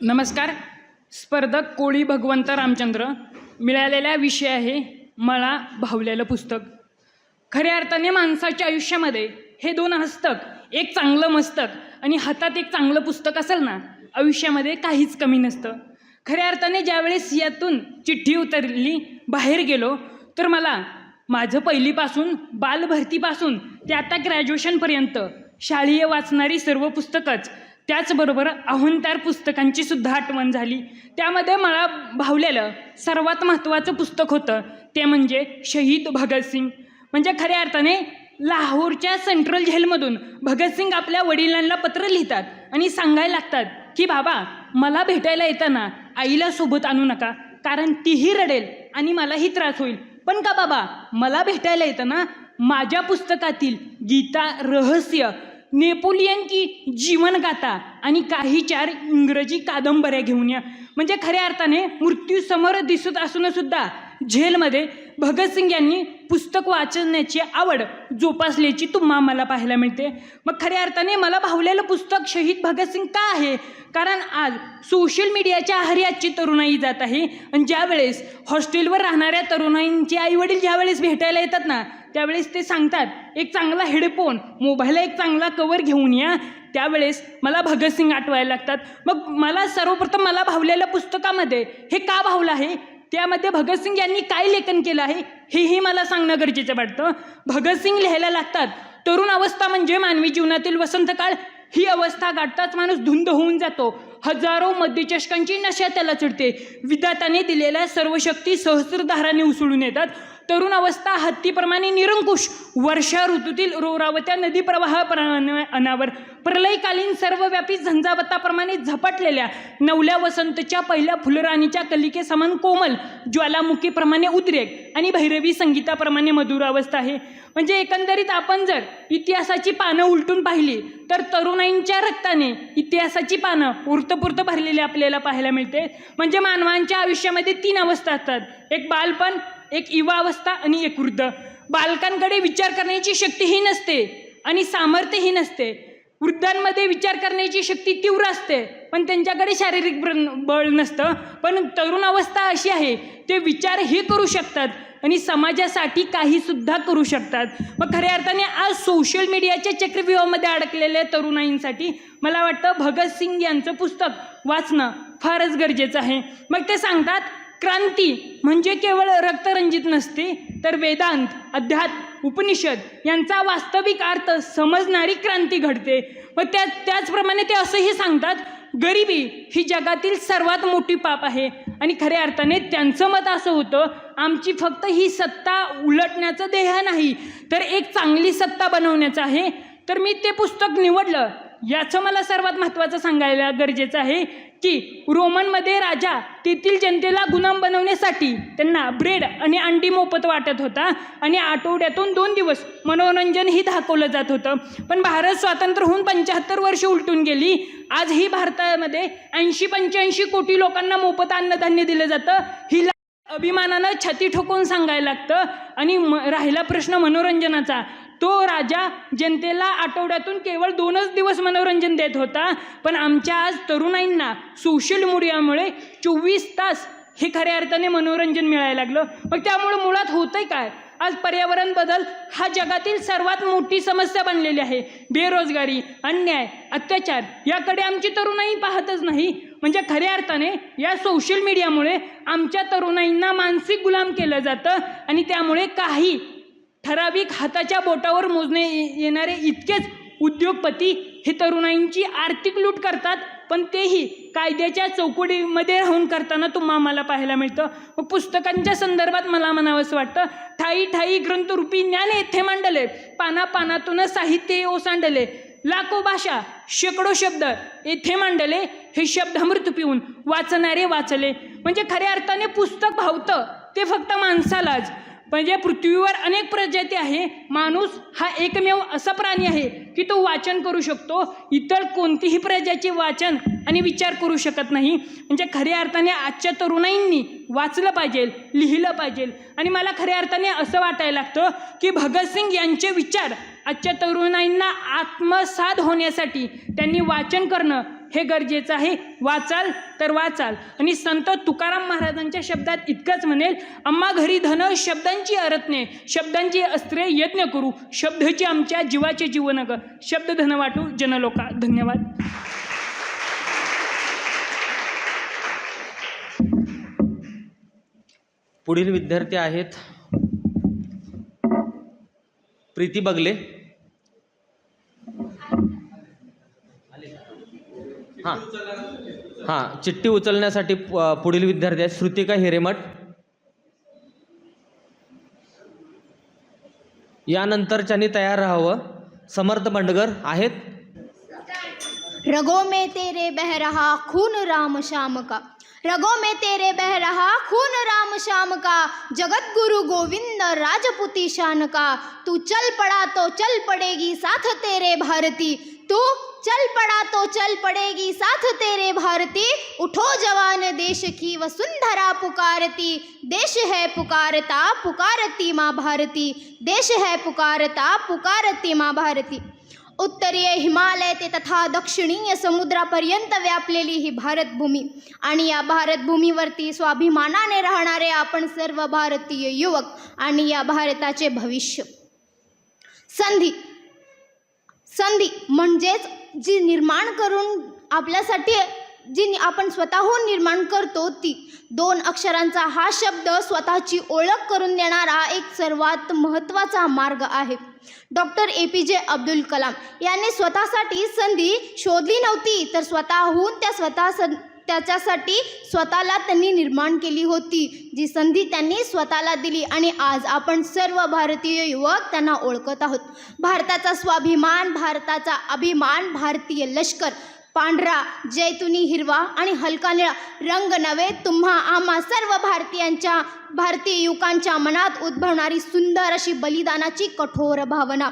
नमस्कार. स्पर्धक कोळी भगवंत रामचंद्र मिळालेला विषय आहे मला भावलेलं पुस्तक. खऱ्या अर्थाने माणसाच्या आयुष्यामध्ये हे दोन हस्तक एक चांगलं मस्तक आणि हातात एक चांगलं पुस्तक असेल ना आयुष्यामध्ये काहीच कमी नसतं. खऱ्या अर्थाने ज्यावेळेस यातून चिठ्ठी उतरली बाहेर गेलो तर मला माझं पहिलीपासून बालभरतीपासून ते आता ग्रॅज्युएशनपर्यंत शालेय वाचणारी सर्व पुस्तकंच त्याचबरोबर अहंतार पुस्तकांची सुद्धा आठवण झाली. त्यामध्ये मला भावलेलं सर्वात महत्त्वाचं पुस्तक होतं ते म्हणजे शहीद भगतसिंग म्हणजे खऱ्या अर्थाने लाहोरच्या सेंट्रल जेलमधून भगतसिंग आपल्या वडिलांना पत्र लिहितात आणि सांगायला लागतात की बाबा मला भेटायला येताना आईला सोबत आणू नका कारण तीही रडेल आणि मलाही त्रास होईल. पण का बाबा मला भेटायला येताना माझ्या पुस्तकातील गीता रहस्य नेपोलियन की जीवनगाथा आणि काही चार इंग्रजी कादंबऱ्या घेऊन या. म्हणजे खऱ्या अर्थाने मृत्यूसमोर दिसत असूनसुद्धा झेलमध्ये भगतसिंग यांनी पुस्तक वाचण्याची आवड जोपासल्याची तुम्हा मला पाहायला मिळते. मग खऱ्या अर्थाने मला भावलेलं पुस्तक शहीद भगतसिंग का आहे? कारण आज सोशल मीडियाच्या आहारी आजची तरुणाई जात आहे आणि ज्यावेळेस हॉस्टेलवर राहणाऱ्या तरुणाईंचे आईवडील ज्यावेळेस भेटायला येतात ना त्यावेळेस ते सांगतात एक चांगला हेडफोन मोबाईलला एक चांगला कवर घेऊन या. त्यावेळेस मला भगतसिंग आठवायला लागतात. मग मला सर्वप्रथम मला भावलेल्या पुस्तकामध्ये हे का भावलं आहे? त्यामध्ये भगतसिंग यांनी काय लेखन केलं आहे हेही मला सांगणं गरजेचं वाटतं. भगतसिंग लिहायला लागतात तरुण अवस्था म्हणजे मानवी जीवनातील वसंतकाळ. ही अवस्था गाठताच माणूस धुंद होऊन जातो. हजारो मध्यचषकांची नशा त्याला चढते. विधाताने दिलेल्या सर्व शक्ती सहस्रधाराने उसळून येतात. तरुण अवस्था हत्तीप्रमाणे निरंकुश. वर्षा ऋतूतील रोरावत्या नदी प्रवाहाप्रमाणे अनावर प्रलयकालीन सर्वव्यापी झंझावताप्रमाणे झपाटलेल्या नवल्या वसंतच्या पहिल्या फुलराणीच्या कलिके समान कोमल ज्वालामुखीप्रमाणे उद्रेक आणि भैरवी संगीताप्रमाणे मधुर अवस्था आहे. म्हणजे एकंदरीत आपण जर इतिहासाची पानं उलटून पाहिली तर तरुणाईंच्या रक्ताने इतिहासाची पानं पुरतं भरलेली आपल्याला पाहायला मिळते. म्हणजे मानवांच्या आयुष्यामध्ये तीन अवस्था असतात. एक बालपण एक युवा अवस्था आणि एक वृद्ध. बालकांकडे विचार करण्याची शक्तीही नसते आणि सामर्थ्यही नसते. वृद्धांमध्ये विचार करण्याची शक्ती तीव्र असते पण त्यांच्याकडे शारीरिक ब्र- बळ नसतं. पण तरुण अवस्था अशी आहे ते विचारही करू शकतात आणि समाजासाठी काहीसुद्धा करू शकतात. मग खऱ्या अर्थाने आज सोशल मीडियाच्या चक्रव्यूहामध्ये अडकलेल्या तरुणाईंसाठी मला वाटतं भगतसिंग यांचं पुस्तक वाचणं फारच गरजेचं आहे. मग ते सांगतात क्रांती म्हणजे केवळ रक्तरंजित नसते तर वेदांत अध्यात्म उपनिषद यांचा वास्तविक अर्थ समजणारी क्रांती घडते. व त्या त्याचप्रमाणे ते असंही सांगतात गरिबी ही जगातील सर्वात मोठी पाप आहे. आणि खऱ्या अर्थाने त्यांचं मत असं होतं आमची फक्त ही सत्ता उलटण्याचं ध्येय नाही तर एक चांगली सत्ता बनवण्याचं आहे. तर मी ते पुस्तक निवडलं. याचं मला सर्वात महत्त्वाचं सांगायला गरजेचं आहे की रोमनमध्ये राजा तेथील जनतेला गुलाम बनवण्यासाठी त्यांना ब्रेड आणि अंडी मोफत वाटत होता आणि आठवड्यातून दोन दिवस मनोरंजनही दाखवलं जात होतं. पण भारत स्वातंत्र्य होऊन पंच्याहत्तर वर्ष उलटून गेली. आजही भारतामध्ये ऐंशी पंच्याऐंशी कोटी लोकांना मोफत अन्नधान्य दिलं जातं. ही अभिमानानं छाती ठोकून सांगायला लागतं. आणि म राहिला प्रश्न मनोरंजनाचा. तो राजा जनतेला आठवड्यातून केवळ दोनच दिवस मनोरंजन देत होता. पण आमच्या आज तरुणाईंना सोशल मीडियामुळे चोवीस तास हे खऱ्या अर्थाने मनोरंजन मिळायला लागलं. मग त्यामुळे मुळात होतंय काय? आज पर्यावरण बदल हा जगातील सर्वात मोठी समस्या बनलेली आहे. बेरोजगारी अन्याय अत्याचार याकडे आमची तरुणाई पाहतच नाही. म्हणजे खऱ्या अर्थाने या सोशल मीडियामुळे आमच्या तरुणाईंना मानसिक गुलाम केलं जातं आणि त्यामुळे काही ठराविक हाताच्या बोटावर मोजणे येणारे इतकेच उद्योगपती हे तरुणाईंची आर्थिक लूट करतात पण तेही कायद्याच्या चौकटीमध्ये राहून करताना तुम्हा मला पाहायला मिळतं. मग पुस्तकांच्या संदर्भात मला म्हणावंसं वाटतं ठाई ठाई ग्रंथरूपी ज्ञान येथे मांडले पाना पानातून साहित्य ओसांडले लाखो भाषा शेकडो शब्द येथे मांडले हे शब्द अमृत पिऊन वाचणारे वाचले. म्हणजे खऱ्या अर्थाने पुस्तक भावतं ते फक्त माणसालाच. म्हणजे पृथ्वीवर अनेक प्रजाती आहे. माणूस हा एकमेव असा प्राणी आहे की तो वाचन करू शकतो. इतर कोणतीही प्रजाची वाचन आणि विचार करू शकत नाही. म्हणजे खऱ्या अर्थाने आजच्या तरुणाईंनी वाचलं पाहिजे लिहिलं पाहिजे. आणि मला खऱ्या अर्थाने असं वाटायला लागतं की भगतसिंग यांचे विचार आजच्या तरुणाईंना आत्मसात होण्यासाठी त्यांनी वाचन करणं हे गरजेचं आहे. वाचाल तर वाचाल. आणि संत तुकाराम महाराजांच्या शब्दात इतकंच म्हणेल अम्मा घरी धन शब्दांची अरत्ने शब्दांची अस्त्रे यज्ञ करू. शब्दची आमच्या जीवाचे जीवन ग शब्द धन वाटू जनलोका. धन्यवाद. पुढील विद्यार्थी आहेत प्रीती बगले. हां. हां चिठ्ठी उचलण्यासाठी पुढील विद्यार्थी आहेत. श्रुतिका हिरेमठ. यानंतरच्यानी तयार राहावं. समर्थ बंडगर आहेत. रगों में तेरे बह रहा खून राम श्याम का. रगों में तेरे बह रहा खून राम श्याम का. जगत गुरु गोविंद राजपुती शान का. तू चल पड़ा तो चल पड़ेगी साथ तेरे भारती. तू चल पड़ा तो चल पड़ेगी साथ तेरे भारती। उठो जवान देश की वसुंधरा पुकारती। देश है पुकारता पुकारती माँ भारती। देश है पुकारता पुकारती माँ भारती। उत्तरीय हिमालय ते तथा दक्षिणीय समुद्रापर्यंत व्यापलेली ही भारतभूमी आणि या भारतभूमीवरती स्वाभिमानाने राहणारे आपण सर्व भारतीय युवक आणि या भारताचे भविष्य. संधी. संधी म्हणजेच जी निर्माण करून आपल्यासाठी जी आपण स्वतःहून निर्माण करतो ती दोन अक्षरांचा हा शब्द स्वतःची ओळख करून देणारा एक सर्वात महत्त्वाचा मार्ग आहे. डॉक्टर ए पी जे अब्दुल कलाम यांनी स्वतःसाठी संधी शोधली नव्हती तर स्वतःहून त्या स्वतः सं त्याच्यासाठी स्वतःला त्यांनी निर्माण केली होती. जी संधी त्यांनी स्वतःला दिली आणि आज आपण सर्व भारतीय युवक त्यांना ओळखत आहोत. भारताचा स्वाभिमान भारताचा अभिमान भारतीय लष्कर. पांढरा जैतुनी हिरवा आणि हलका निळा रंग नव्हे तुम्हा आम्हा सर्व भारतीयांच्या भारतीय युवकांच्या मनात उद्भवणारी सुंदर अशी बलिदानाची कठोर भावना.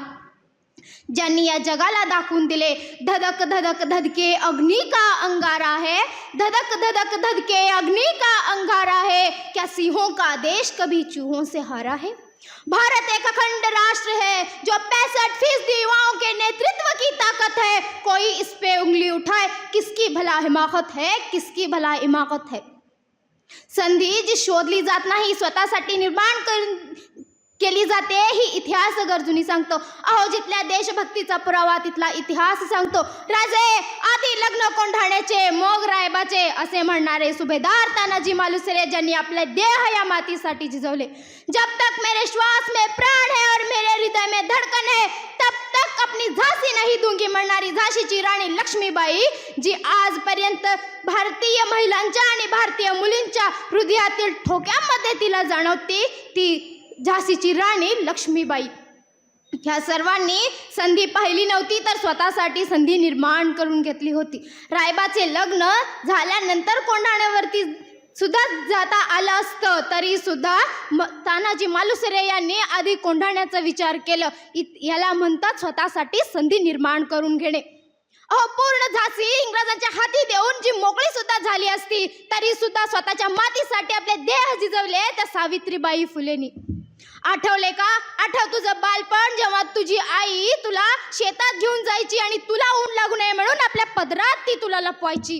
ज्यांनी या जगाला दाखवून दिले. धधक धधक, धधके, अग्नि का अंगारा है. धधक धधक, धधके, अग्नि का अंगारा है. क्या सिंहों का देश कभी चूहों से हारा है? भारत एक अखंड राष्ट्र है, जो पैंसठ फ़ीसदी युवाओं के नेतृत्व की ताकत है. कोई इस पे उंगली उठाए, किसकी भला हिमाकत है, किसकी भला हिमाकत है? संधी जी शोधली जात नाही स्वतःसाठी निर्माण कर केली जाते ही इतिहास गरजूनी सांगतो. अहो जिथल्या देशभक्तीचा पुरावा तिथला इतिहास सांगतो. राजे आधी लग्न कोंढाण्याचे मोग रायबाचे असे म्हणणारे सुभेदार तानाजी मालुसरे ज्यांनी आपले देह या मातीसाठी झिजवले. जब तक मेरे श्वास में प्राण है और मेरे हृदय में धड़कन है तब तक अपनी झाशी नाही दूंगी म्हणणारी झाशीची राणी लक्ष्मीबाई जी आजपर्यंत भारतीय महिलांच्या आणि भारतीय मुलींच्या हृदयातील ठोक्यामध्ये तिला जाणवते ती झाशीची राणी लक्ष्मीबाई. ह्या सर्वांनी संधी पाहिली नव्हती तर स्वतःसाठी संधी निर्माण करून घेतली होती. रायबाचे लग्न झाल्यानंतर कोंढाण्यावरती सुद्धा जाता आलं असतं तरी सुद्धा म तानाजी मालुसरे यांनी आधी कोंढाण्याचा विचार केलं. इत याला म्हणतात स्वतःसाठी संधी निर्माण करून घेणे. अहो पूर्ण झाशी इंग्रजांच्या हाती देऊन जी मोकळी सुद्धा झाली असती तरी सुद्धा स्वतःच्या मातीसाठी आपले देह झिजवले त्या सावित्रीबाई फुलेनी. आठवले का? आठव तुझं बालपण जेव्हा तुझी आई तुला शेतात घेऊन जायची आणि तुला ऊन लागू नये म्हणून आपल्या पदरात ती तुला लपवायची.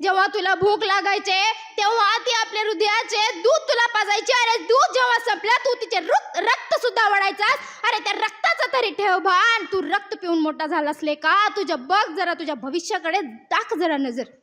जेव्हा तुला भूक लागायचे तेव्हा ती आपल्या हृदयाचे दूध तुला पाजायची. अरे दूध जेव्हा संपलं तू तिचे रक्त सुद्धा वडायचास अरे त्या रक्ताचा तरी ठेव भान. तू रक्त पिऊन मोठा झाला असले का? तुझ्या बघ जरा तुझ्या भविष्याकडे दाख जरा नजर.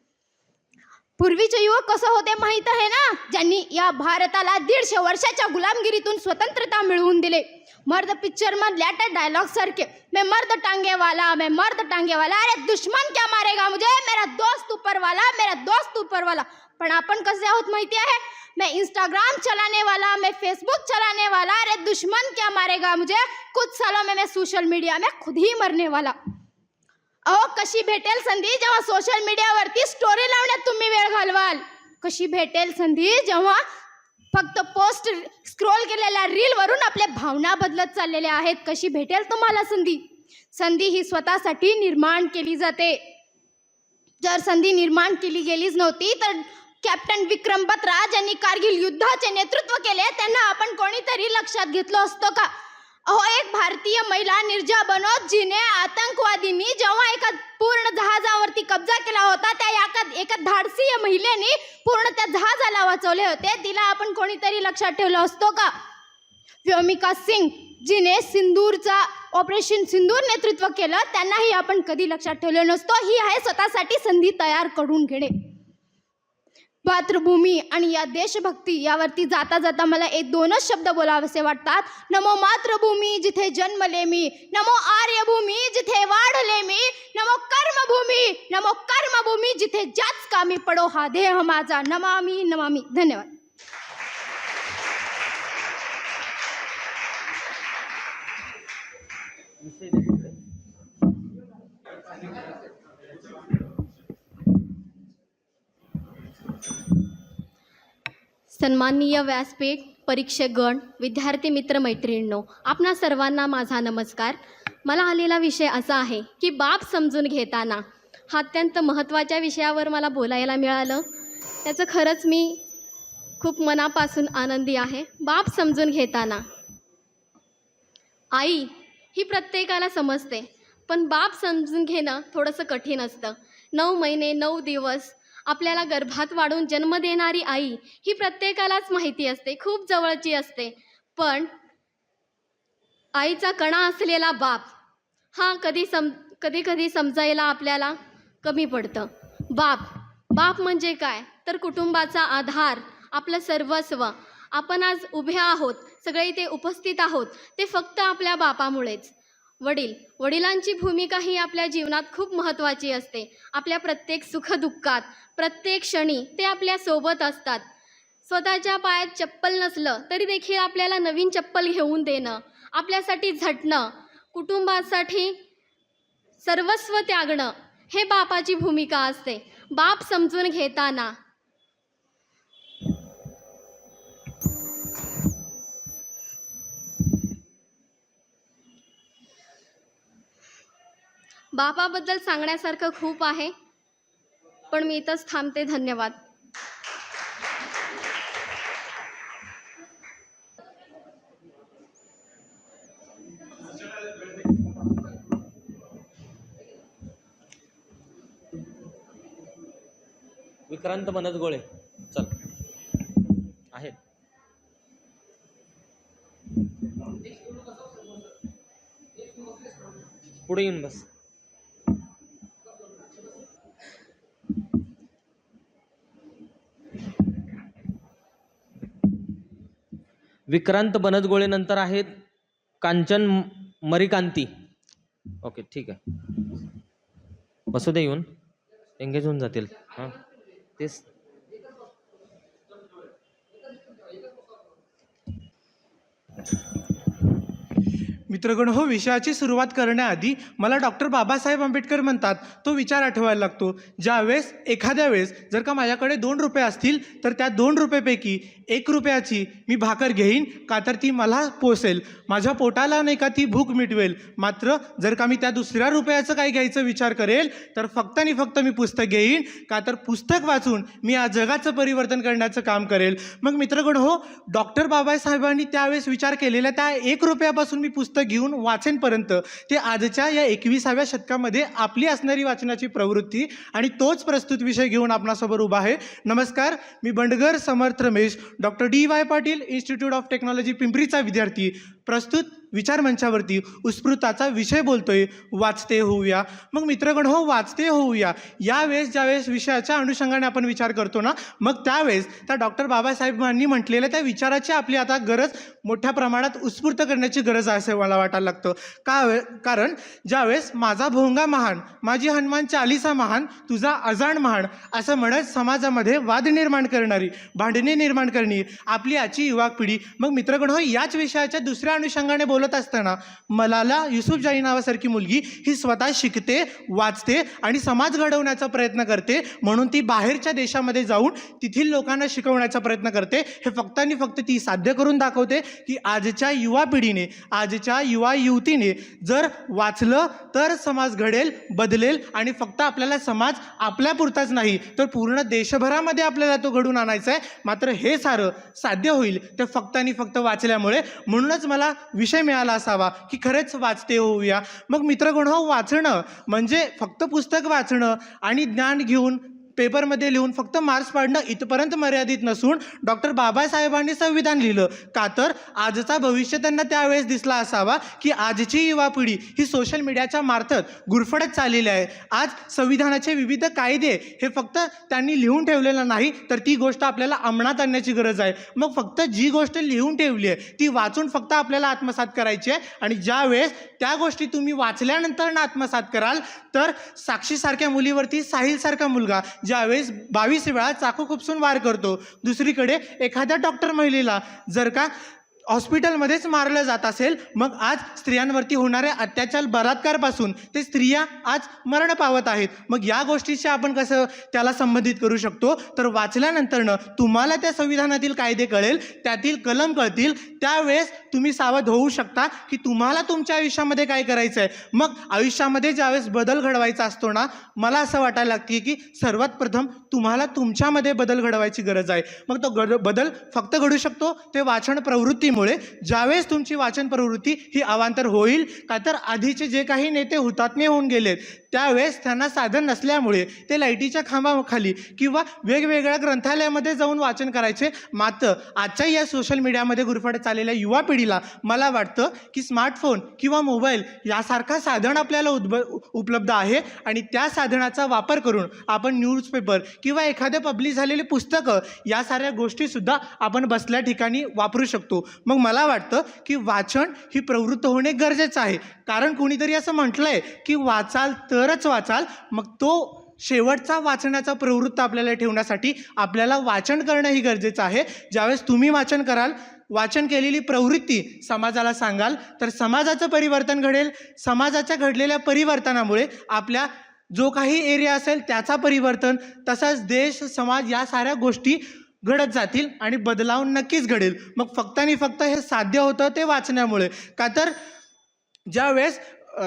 पूर्वीचे युवक कसं होते माहीत आहे ना? ज्यांनी या भारताला दीडशे वर्षाच्या गुलामगिरीतून स्वतंत्रता मिळवून दिले. मर्द पिक्चर मधल्या त्या डायलॉग सारखे, मैं मर्द टांगे वाला मैं मर्द टांगे वाला अरे दुश्मन क्या मारेगा मुझे? मेरा दोस्त ऊपर वाला मेरा दोस्त ऊपर वाला पण आपण कसे आहोत माहिती आहे? मैं इंस्टाग्राम चलाने वाला मैं फेसबुक चलाने वाला अरे दुश्मन क्या मारेगा मुझे? कुछ सालों में मैं सोशल मीडिया में खुद ही मरने वाला अहो कशी भेटेल संधी? जेव्हा सोशल मीडियावरती स्टोरी लावण्यात तुम्ही वेळ घालवाल. कशी भेटेल संधी? जेव्हा फक्त पोस्ट स्क्रोल केलेल्या रीलवरून आपल्या भावना बदलत चाललेल्या आहेत कशी भेटेल तुम्हाला संधी? संधी ही स्वतःसाठी निर्माण केली जाते. जर संधी निर्माण केली गेलीच नव्हती तर कॅप्टन विक्रम बत्रा ज्यांनी कारगिल युद्धाचे नेतृत्व केले त्यांना आपण कोणीतरी लक्षात घेतलं असतं का? अहो एक भारतीय महिला निर्जा बनोत जिने आतंकवादींनी जेव्हा एका पूर्ण जहाजावरती कब्जा केला होता त्या एका एका धाडसीय महिलेने पूर्ण त्या जहाजाला वाचवले होते. तिला आपण कोणीतरी लक्षात ठेवलं असतो का? व्योमिका सिंग जिने सिंदूरचा ऑपरेशन सिंदूर नेतृत्व केलं त्यांनाही आपण कधी लक्षात ठेवलं नसतो. ही आहे स्वतःसाठी संधी तयार करून घेणे. मातृभूमी आणि या देशभक्ती यावरती जाता जाता मला एक दोनच शब्द बोलावेसे वाटतात. नमो मातृभूमी जिथे जन्मले मी नमो आर्यभूमी जिथे वाढले मी नमो कर्मभूमी नमो कर्मभूमी जिथे ज्याच कामी पडो हा देह माझा. नमामी नमामी. धन्यवाद. सन्माननीय व्यासपीठ परीक्षकगण विद्यार्थी मित्र मैत्रिणींनो आपणा सर्वांना माझा नमस्कार. मला आलेला विषय असा आहे की बाप समजून घेताना हा अत्यंत महत्त्वाच्या विषयावर मला बोलायला मिळालं. त्याचं खरंच मी खूप मनापासून आनंदी आहे. बाप समजून घेताना आई ही प्रत्येकाला समजते पण बाप समजून घेणं थोडंसं कठीण असतं. नऊ महिने नऊ दिवस आपल्याला गर्भात वाढून जन्म देणारी आई ही प्रत्येकालाच माहिती असते खूप जवळची असते. पण आईचा कणा असलेला बाप हा कधी सम कधी कधी समजायला आपल्याला कमी पडतं. बाप बाप म्हणजे काय? तर कुटुंबाचा आधार आपलं सर्वस्व. आपण आज उभे आहोत सगळे इथे उपस्थित आहोत ते फक्त आपल्या बापामुळेच. वडील वडिलांची भूमिका ही आपल्या जीवनात खूप महत्त्वाची असते. आपल्या प्रत्येक सुखदुःखात प्रत्येक क्षणी ते आपल्यासोबत असतात. स्वतःच्या पायात चप्पल नसलं तरी देखील आपल्याला नवीन चप्पल घेऊन देणं आपल्यासाठी झटणं कुटुंबासाठी सर्वस्व त्यागणं हे बापाची भूमिका असते. बाप समजून घेताना बापाबद्दल सांगण्यासारखं खूप आहे. पण मी इथंच थांबते. धन्यवाद. विक्रांत मनत गोळे चल. आहेत. पुढे येऊन बस. विक्रांत बनजगोळे नंतर आहेत कांचन मरिकांती. ओके ठीक आहे. बसू दे येऊन. एंगेज होऊन जातील. हां. तेच मित्रगण हो विषयाची सुरुवात करण्याआधी मला डॉक्टर बाबासाहेब आंबेडकर म्हणतात तो विचार आठवायला लागतो. ज्यावेळेस एखाद्या वेळेस जर का माझ्याकडे दोन रुपये असतील तर त्या दोन रुपयेपैकी एक रुपयाची मी भाकर घेईन का तर ती मला पोसेल. माझ्या पोटाला नाही का ती भूक मिटवेल. मात्र जर का मी त्या दुसऱ्या रुपयाचं काय घ्यायचं विचार करेल तर फक्त आणि फक्त मी पुस्तक घेईन का तर पुस्तक वाचून मी या जगाचं परिवर्तन करण्याचं काम करेल. मग मित्रगण हो डॉक्टर बाबासाहेबांनी त्यावेळेस विचार केलेल्या त्या एक रुपयापासून मी पुस्तक घेऊन वाचेनपर्यंत ते आजच्या या एकविसाव्या शतकामध्ये आपली असणारी वाचनाची प्रवृत्ती आणि तोच प्रस्तुत विषय घेऊन आपणासमोर उभा आहे. नमस्कार मी Bandgar Samarth Ramesh doctor D Y Patil institute of technology पिंपरीचा विद्यार्थी. प्रस्तुत विचारमंचावरती उत्स्फूर्ताचा विषय बोलतोय. वाचते होऊया. मग मित्रगण हो वाचते होऊया. यावेळेस ज्यावेळेस विषयाच्या अनुषंगाने आपण विचार करतो ना मग त्यावेळेस त्या डॉक्टर बाबासाहेबांनी म्हटलेल्या त्या विचाराची आपली आता गरज मोठ्या प्रमाणात उत्स्फूर्त करण्याची गरज आहे असे मला वाटायला लागतं. का कारण ज्यावेळेस माझा भोंगा महान माझी हनुमान चालिसा महान तुझा अजाण महान असं म्हणत समाजामध्ये वाद निर्माण करणारी भांडणे निर्माण करणी आपली आजची युवा पिढी मग मित्रगण हो याच विषयाच्या दुसऱ्या अनुषंगाने बोलत असताना मलाला युसुफजाई नावासारखी मुलगी ही स्वतः शिकते वाचते आणि समाज घडवण्याचा प्रयत्न करते म्हणून ती बाहेरच्या देशामध्ये जाऊन तेथील लोकांना शिकवण्याचा प्रयत्न करते. हे फक्त आणि फक्त ती साध्य करून दाखवते की आजच्या युवा पिढीने आजच्या युवा युवतीने जर वाचलं तर समाज घडेल बदलेल आणि फक्त आपल्याला समाज आपल्यापुरताच नाही तर पूर्ण देशभरामध्ये आपल्याला तो घडून आणायचा आहे. मात्र हे सारं साध्य होईल ते फक्त आणि फक्त वाचल्यामुळे. म्हणूनच मला आपल्याला विषय मिळाला असावा की खरंच वाचते होऊया. मग मित्रगुण हो वाचणं म्हणजे फक्त पुस्तक वाचणं आणि ज्ञान घेऊन पेपरमध्ये लिहून फक्त मार्क्स पाडणं इथपर्यंत मर्यादित नसून डॉक्टर बाबासाहेबांनी संविधान लिहिलं. का तर आजचा भविष्य त्यांना त्यावेळेस दिसला असावा की आजची युवा पिढी ही सोशल मीडियाच्या मार्फत गुरफडत चाललेली आहे. आज संविधानाचे विविध कायदे हे फक्त त्यांनी लिहून ठेवलेलं नाही तर ती गोष्ट आपल्याला अंमलात आणण्याची गरज आहे. मग फक्त जी गोष्ट लिहून ठेवली आहे ती वाचून फक्त आपल्याला आत्मसात करायची आहे. आणि ज्यावेळेस त्या गोष्टी तुम्ही वाचल्यानंतर ना आत्मसात कराल तर साक्षीसारख्या मुलीवरती साहिलसारखा मुलगा ज्यावेळेस बावीस वेळा चाकू खुपसून वार करतो. दुसरीकडे एखाद्या डॉक्टर महिलेला जर का हॉस्पिटलमध्येच मारलं जात असेल मग आज स्त्रियांवरती होणाऱ्या अत्याचार बलात्कारपासून ते स्त्रिया आज मरण पावत आहेत. मग या गोष्टीशी आपण कसं त्याला संबंधित करू शकतो? तर वाचल्यानंतरनं तुम्हाला त्या संविधानातील कायदे कळेल त्यातील कलम कळतील त्यावेळेस तुम्ही सावध होऊ शकता की तुम्हाला तुमच्या आयुष्यामध्ये काय करायचं आहे मग आयुष्यामध्ये ज्यावेळेस बदल घडवायचा असतो ना मला असं वाटायला लागते की सर्वात प्रथम तुम्हाला तुमच्यामध्ये बदल घडवायची गरज आहे. मग तो गड बदल फक्त घडू शकतो ते वाचन प्रवृत्ती प्रवृत्तीमुळे ज्यावेळेस तुमची वाचन प्रवृत्ती ही अवांतर होईल का तर आधीचे जे काही नेते हुतात्मे होऊन गेलेत त्यावेळेस त्यांना साधन नसल्यामुळे ते लाईटीच्या खांबाखाली किंवा वेगवेगळ्या ग्रंथालयामध्ये जाऊन वाचन करायचे. मात्र आजच्या या सोशल मीडियामध्ये गुरफडत चाललेल्या युवा पिढीला मला वाटतं की स्मार्टफोन किंवा मोबाईल यासारखा साधन आपल्याला उद्भ उपलब्ध आहे आणि त्या साधनाचा वापर करून आपण न्यूजपेपर किंवा एखादे पब्लिश झालेले पुस्तकं या साऱ्या गोष्टीसुद्धा आपण बसल्या ठिकाणी वापरू शकतो. मग मला वाटतं की वाचन ही प्रवृत्त होणे गरजेचं आहे. कारण कोणीतरी असं म्हटलं आहे की वाचाल तर तरच वाचाल. मग तो शेवटचा वाचण्याचा प्रवृत्त आपल्याला ठेवण्यासाठी आपल्याला वाचन करणंही गरजेचं आहे. ज्यावेळेस तुम्ही वाचन कराल वाचन केलेली प्रवृत्ती समाजाला सांगाल तर समाजाचं परिवर्तन घडेल. समाजाच्या घडलेल्या परिवर्तनामुळे आपल्या जो काही एरिया असेल त्याचा परिवर्तन तसंच देश समाज या साऱ्या गोष्टी घडत जातील आणि बदलाव नक्कीच घडेल. मग फक्त आणि फक्त हे साध्य होतं ते वाचण्यामुळे. का तर ज्यावेळेस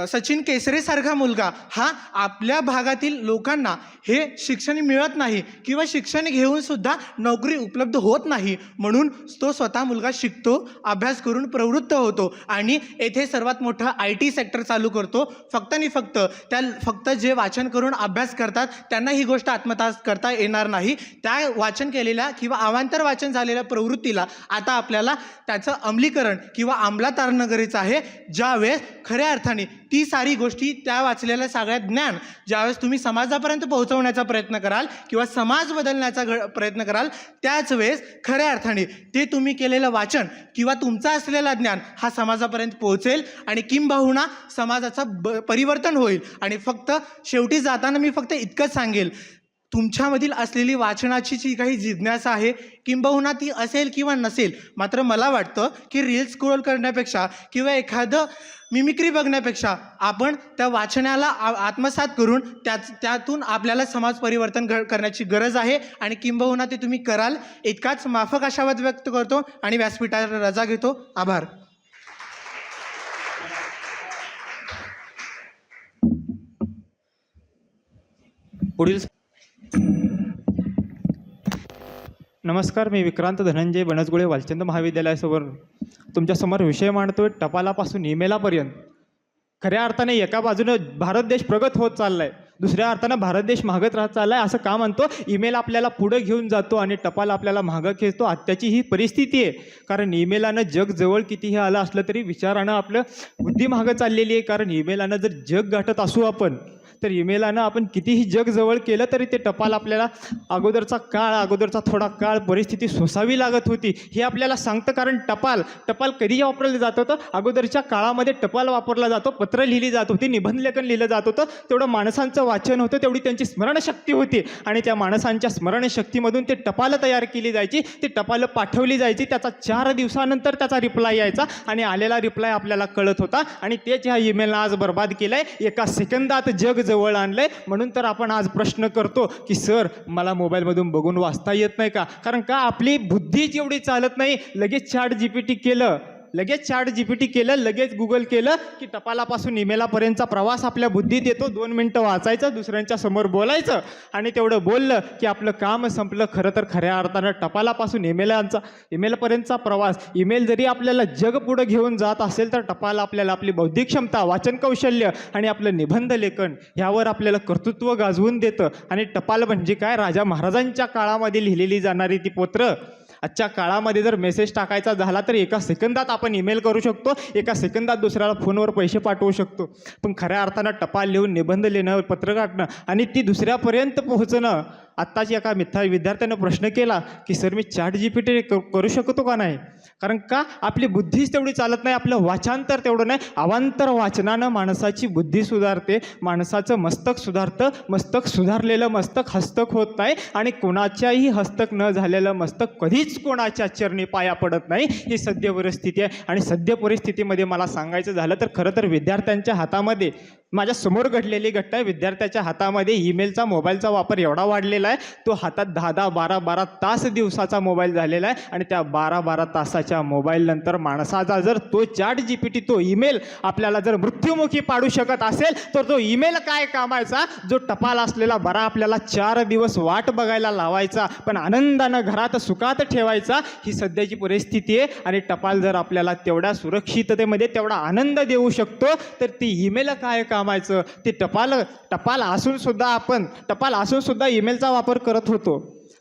सचिन केसरेसारखा मुलगा हा आपल्या भागातील लोकांना हे शिक्षण मिळत नाही किंवा शिक्षण घेऊन सुद्धा नोकरी उपलब्ध होत नाही. म्हणून तो स्वतः मुलगा शिकतो अभ्यास करून प्रवृत्त होतो आणि येथे सर्वात मोठं आय टी सेक्टर चालू करतो. फक्त आणि फक्त त्या फक्त जे वाचन करून अभ्यास करतात त्यांना ही गोष्ट आत्मतास करता येणार नाही. त्या वाचन केलेल्या किंवा अवांतर वाचन झालेल्या प्रवृत्तीला आता आपल्याला त्याचं अंमलीकरण किंवा अंमलात आणणं गरजेचं आहे ज्यावेळेस खऱ्या अर्थाने ती सारी गोष्टी त्या वाचलेल्या सगळ्या ज्ञान ज्यावेळेस तुम्ही समाजापर्यंत पोहोचवण्याचा प्रयत्न कराल किंवा समाज बदलण्याचा घ प्रयत्न कराल त्याच वेळेस खऱ्या अर्थाने ते तुम्ही केलेलं वाचन किंवा तुमचा असलेला ज्ञान हा समाजापर्यंत पोहोचेल आणि किंबहुना समाजाचं ब परिवर्तन होईल. आणि फक्त शेवटी जाताना मी फक्त इतकंच सांगेल तुमच्यामधील असलेली वाचनाची जी काही जिज्ञासा आहे किंबहुना ती असेल किंवा नसेल मात्र मला वाटतं की रील्स स्क्रोल करण्यापेक्षा किंवा एखादं मिमिक्री बघण्यापेक्षा आपण त्या वाचनाला आ- आत्मसात करून त्याच त्यातून आपल्याला समाज परिवर्तन घ करण्याची गरज आहे. आणि किंबहुना ते तुम्ही कराल इतकाच माफक आशावाद व्यक्त करतो आणि व्यासपीठाला रजा घेतो. आभार. पुढील नमस्कार मी विक्रांत धनंजय बनसगुळे वालचंद महाविद्यालयासमोर. तुमच्यासमोर विषय मांडतोय टपालापासून ईमेलापर्यंत. खऱ्या अर्थाने एका बाजूनं भारत देश प्रगत होत चाललाय दुसऱ्या अर्थानं भारत देश मागत राहत चाललाय असं का म्हणतो? ईमेल आपल्याला पुढं घेऊन जातो आणि टपाल आपल्याला मागं खेचतो. आत्ताची ही परिस्थिती आहे. कारण ईमेलानं जग जवळ कितीही आलं असलं तरी विचारानं आपलं बुद्धी मागं चाललेली आहे. कारण ईमेलानं जर जग गाठत असू आपण तर ईमेलानं आपण कितीही जग जवळ केलं तरी ते टपाल आपल्याला अगोदरचा काळ अगोदरचा थोडा काळ परिस्थिती सोसावी लागत होती. हे आपल्याला सांगतं कारण टपाल टपाल कधी वापरलं जात होतं. अगोदरच्या काळामध्ये टपाल वापरला जातो पत्र लिहिली जात होती निबंधलेखन लिहिलं जात होतं. तेवढं माणसांचं वाचन होतं तेवढी त्यांची स्मरणशक्ती होती. आणि त्या माणसांच्या स्मरणशक्तीमधून ते टपालं तयार केली जायची. ते टपालं पाठवली जायची. त्याचा चार दिवसानंतर त्याचा रिप्लाय यायचा आणि आलेला रिप्लाय आपल्याला कळत होता. आणि तेच ह्या ईमेलनं आज बर्बाद केलं आहे एका सेकंदात जग जवळ आणलंय. म्हणून तर आपण आज प्रश्न करतो की सर मला मोबाईलमधून बघून वाचता येत नाही का? कारण का आपली बुद्धी जेवढी चालत नाही लगेच चॅट जी पी टी केलं लगेच चॅट जी पी टी केलं लगेच गुगल केलं की टपालापासून ईमेलापर्यंतचा प्रवास आपल्या बुद्धीत येतो. दोन मिनटं वाचायचं दुसऱ्यांच्या समोर बोलायचं आणि तेवढं बोललं की आपलं काम संपलं. खरं तर खऱ्या अर्थानं टपालापासून ईमेलांचा ईमेलपर्यंतचा प्रवास. ईमेल जरी आपल्याला जग पुढं घेऊन जात असेल तर टपाल आपल्याला आपली बौद्धिक क्षमता वाचन कौशल्य आणि आपलं निबंध लेखन ह्यावर आपल्याला कर्तृत्व गाजवून देतं. आणि टपाल म्हणजे काय? राजा महाराजांच्या काळामध्ये लिहिलेली जाणारी ती पत्र. आजच्या काळामध्ये जर मेसेज टाकायचा झाला तर एका सेकंदात आपण ईमेल करू शकतो एका सेकंदात दुसऱ्याला फोनवर पैसे पाठवू शकतो. पण खऱ्या अर्थानं टपाल लिहून निबंध लिहिणं पत्र काढणं आणि ती दुसऱ्यापर्यंत पोहोचणं आत्ताच एका मिथा विद्यार्थ्यानं प्रश्न केला की सर मी चॅट जी पी टी करू शकतो का नाही? कारण का? आपली बुद्धीच तेवढी चालत नाही आपलं वाचांतर तेवढं नाही. अवांतर वाचनानं माणसाची बुद्धी सुधारते माणसाचं मस्तक सुधारतं मस्तक सुधारलेलं मस्तक हस्तक होत नाही आणि कोणाच्याही हस्तक न झालेलं मस्तक कधीच कोणाच्या चरणी पाया पडत नाही. ही सद्य परिस्थिती आहे आणि सद्य परिस्थितीमध्ये मला सांगायचं झालं तर खरं तर विद्यार्थ्यांच्या हातामध्ये माझ्यासमोर घडलेली घटना आहे. विद्यार्थ्याच्या हातामध्ये ईमेलचा मोबाईलचा वापर एवढा वाढलेला आहे. तो हातात दहा दहा बारा बारा तास दिवसाचा मोबाईल झालेला आहे. आणि त्या बारा बारा तासाच्या मोबाईलनंतर माणसाचा जर तो चॅट जी पी टी तो ईमेल आपल्याला जर मृत्युमुखी पाडू शकत असेल तर तो ईमेल काय कामायचा? जो टपाल असलेला बरा आपल्याला चार दिवस वाट बघायला लावायचा पण आनंदानं घरात सुखात ठेवायचा ही सध्याची परिस्थिती आहे. आणि टपाल जर आपल्याला तेवढ्या सुरक्षिततेमध्ये तेवढा आनंद देऊ शकतो तर ती ईमेल काय कामायचं? ते टपाल टपाल असून सुद्धा आपण टपाल असून सुद्धा ईमेलचा वापर करत होतो.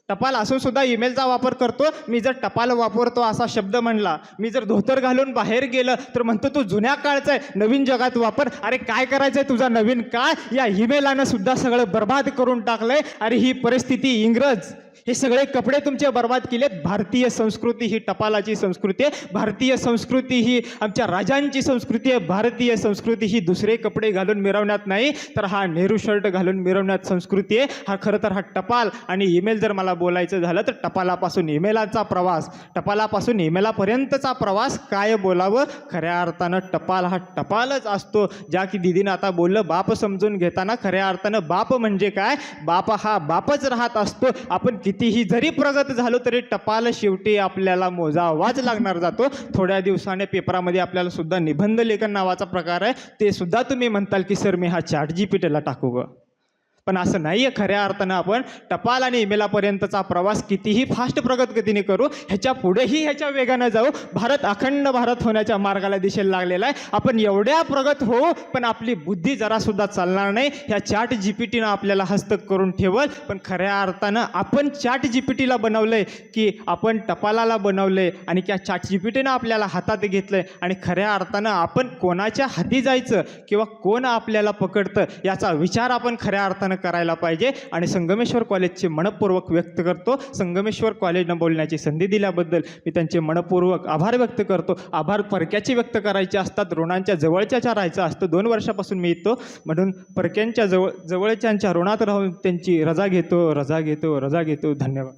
टपाल असून सुद्धा ईमेलचा वापर करतो. मी जर टपाल वापरतो असा शब्द म्हणला मी जर धोतर घालून बाहेर गेलं तर म्हणतो तू जुन्या काळचा आहे नवीन जगात वापर. अरे काय करायचं आहे तुझा नवीन काळ? या ईमेलानं सुद्धा सगळं बर्बाद करून टाकलंय. अरे ही परिस्थिती इंग्रज हे सगळे कपडे तुमचे बर्बाद केलेत. भारतीय संस्कृती ही टपालाची संस्कृती आहे. भारतीय संस्कृती ही आमच्या राजांची संस्कृती आहे. भारतीय संस्कृती ही दुसरे कपडे घालून मिरवण्यात नाही तर हा नेहरू शर्ट घालून मिरवण्यात संस्कृती आहे. हा खरं तर हा टपाल. आणि ईमेल जर मला बोलायचं झालं तर टपालापासून ईमेलाचा प्रवास टपालापासून ईमेलापर्यंतचा प्रवास काय बोलावं? खऱ्या अर्थानं टपाल हा टपालच असतो. ज्या की दिदीनं आता बोललं बाप समजून घेताना खऱ्या अर्थानं बाप म्हणजे काय? बाप हा बापच राहत असतो. आपण कितीही जरी प्रगत झालो तरी टपाल शेवटी आपल्याला मोजावाच लागणार जातो. थोड्या दिवसाने पेपरामध्ये आपल्याला सुद्धा निबंध लेखन नावाचा प्रकार आहे. ते सुद्धा तुम्ही म्हणताल की सर मी हा चॅट जी पी टीला टाकू ग. पण असं नाही आहे खऱ्या अर्थानं आपण टपाल आणि ईमेलापर्यंतचा प्रवास कितीही फास्ट प्रगत गतीने करू ह्याच्या पुढेही ह्याच्या वेगानं जाऊ. भारत अखंड भारत होण्याच्या मार्गाला दिशेला लागलेला आहे. आपण एवढ्या प्रगत होऊ पण आपली बुद्धी जरासुद्धा चालणार नाही. ह्या चॅट जी पी टीनं आपल्याला हस्तक करून ठेवल पण खऱ्या अर्थानं आपण चॅट जी पी टीला बनवलं आहे की आपण टपालाला बनवलं आहे आणि त्या चॅट जी पी टीनं आपल्याला हातात घेतलं आहे आणि खऱ्या अर्थानं आपण कोणाच्या हाती जायचं किंवा कोण आपल्याला पकडतं याचा विचार आपण खऱ्या अर्थानं करायला पाहिजे आणि संगमेश्वर कॉलेजचे मनपूर्वक व्यक्त करतो. संगमेश्वर कॉलेजनं बोलण्याची संधी दिल्याबद्दल मी त्यांचे मनपूर्वक आभार व्यक्त करतो. आभार परक्याचे व्यक्त करायचे असतात ऋणांच्या जवळच्याच्या राहायचं असतं. दोन वर्षापासून मी येतो. म्हणून परक्यांच्या जवळ जवळच्यांच्या ऋणात राहून त्यांची रजा घेतो रजा घेतो रजा घेतो. धन्यवाद.